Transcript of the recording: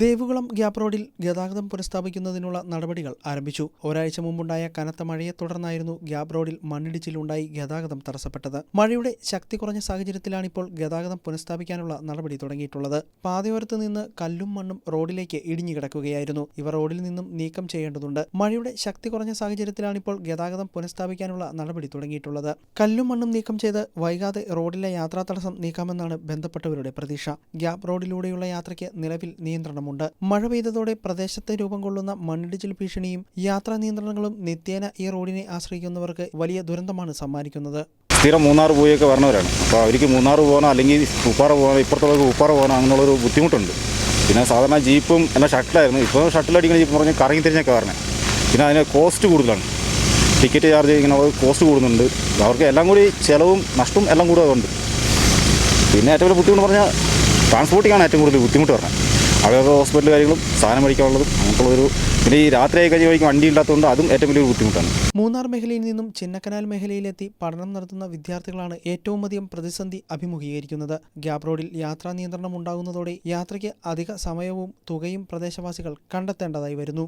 ദേവുകുളം gap റോഡിൽ ഗതാഗതം പുനഃസ്ഥാപിക്കുന്നതിനുള്ള നടപടികൾ ആരംഭിച്ചു. ഒരാഴ്ച മുമ്പുണ്ടായ കനത്ത മഴയെ തുടർന്നായിരുന്നു ഗ്യാപ് റോഡിൽ മണ്ണിടിച്ചിലുണ്ടായി ഗതാഗതം തടസ്സപ്പെട്ടത്. മഴയുടെ ശക്തി കുറഞ്ഞ സാഹചര്യത്തിലാണിപ്പോൾ ഗതാഗതം പുനഃസ്ഥാപിക്കാനുള്ള നടപടി തുടങ്ങിയിട്ടുള്ളത്. പാതയോരത്ത് നിന്ന് കല്ലും മണ്ണും റോഡിലേക്ക് ഇടിഞ്ഞു കിടക്കുകയായിരുന്നു. ഇവ റോഡിൽ നിന്നും നീക്കം ചെയ്യേണ്ടതുണ്ട്. മഴയുടെ ശക്തി കുറഞ്ഞ സാഹചര്യത്തിലാണിപ്പോൾ ഗതാഗതം പുനഃസ്ഥാപിക്കാനുള്ള നടപടി തുടങ്ങിയിട്ടുള്ളത്. കല്ലും മണ്ണും നീക്കം ചെയ്ത് വൈകാതെ റോഡിലെ യാത്രാ തടസ്സം നീക്കാമെന്നാണ് ബന്ധപ്പെട്ടവരുടെ പ്രതീക്ഷ. ഗ്യാപ് റോഡിലൂടെയുള്ള യാത്രയ്ക്ക് നിലവിൽ നിയന്ത്രണമുണ്ട് മഴ പെയ്തതോടെ പ്രദേശത്തെ രൂപം കൊള്ളുന്ന മണ്ണിടിച്ചിൽ ഭീഷണിയും യാത്രാ നിയന്ത്രണങ്ങളും നിത്യേന ഈ റോഡിനെ ആശ്രയിക്കുന്നവർക്ക് വലിയ ദുരന്തമാണ് സമ്മാനിക്കുന്നത്. സ്ഥിരം മൂന്നാർ പോയൊക്കെ വരണവരാണ്. അപ്പോൾ അവർക്ക് മൂന്നാർ പോകണം അല്ലെങ്കിൽ ഉപ്പാറ പോകണം ഇപ്പുറത്തുള്ളവർക്ക് ഉപ്പാറ പോകണം അങ്ങനെയുള്ളൊരു ബുദ്ധിമുട്ടുണ്ട്. പിന്നെ സാധാരണ ജീപ്പും എല്ലാം ഷട്ടിലായിരുന്നു. ഇപ്പോൾ ഷട്ടിലടിക്കുന്ന ജീപ്പ് പറഞ്ഞ് കറങ്ങി തിരിഞ്ഞൊക്കെ വരണേ. പിന്നെ അതിന് കോസ്റ്റ് കൂടുതലാണ്. ടിക്കറ്റ് ചാർജ് ഇങ്ങനെ കോസ്റ്റ് കൂടുന്നുണ്ട്. അവർക്ക് എല്ലാം കൂടി ചിലവും നഷ്ടവും എല്ലാം കൂടെ അതുണ്ട് പിന്നെ ഏറ്റവും വലിയ ബുദ്ധിമുട്ട് പറഞ്ഞാൽ ട്രാൻസ്പോർട്ടിങ്ങാണ് ഏറ്റവും കൂടുതൽ ബുദ്ധിമുട്ട് പറഞ്ഞത് അവരുടെ ഹോസ്പിറ്റൽ കാര്യങ്ങളും സാധനം മേടിക്കാനുള്ളതും അങ്ങനെയുള്ളൊരു പിന്നെ ഈ രാത്രി ആയി കഴിഞ്ഞ വണ്ടി ഇല്ലാത്തതുകൊണ്ട് അതും ഏറ്റവും വലിയൊരു ബുദ്ധിമുട്ടാണ്. മൂന്നാർ മേഖലയിൽ നിന്നും ചിന്നക്കനാൽ മേഖലയിലെത്തി പഠനം നടത്തുന്ന വിദ്യാർത്ഥികളാണ് ഏറ്റവും അധികം പ്രതിസന്ധി അഭിമുഖീകരിക്കുന്നത്. ഗ്യാപ് റോഡിൽ യാത്രാ നിയന്ത്രണം ഉണ്ടാകുന്നതോടെ യാത്രയ്ക്ക് അധിക സമയവും തുകയും പ്രദേശവാസികൾ കണ്ടെത്തേണ്ടതായി വരുന്നു.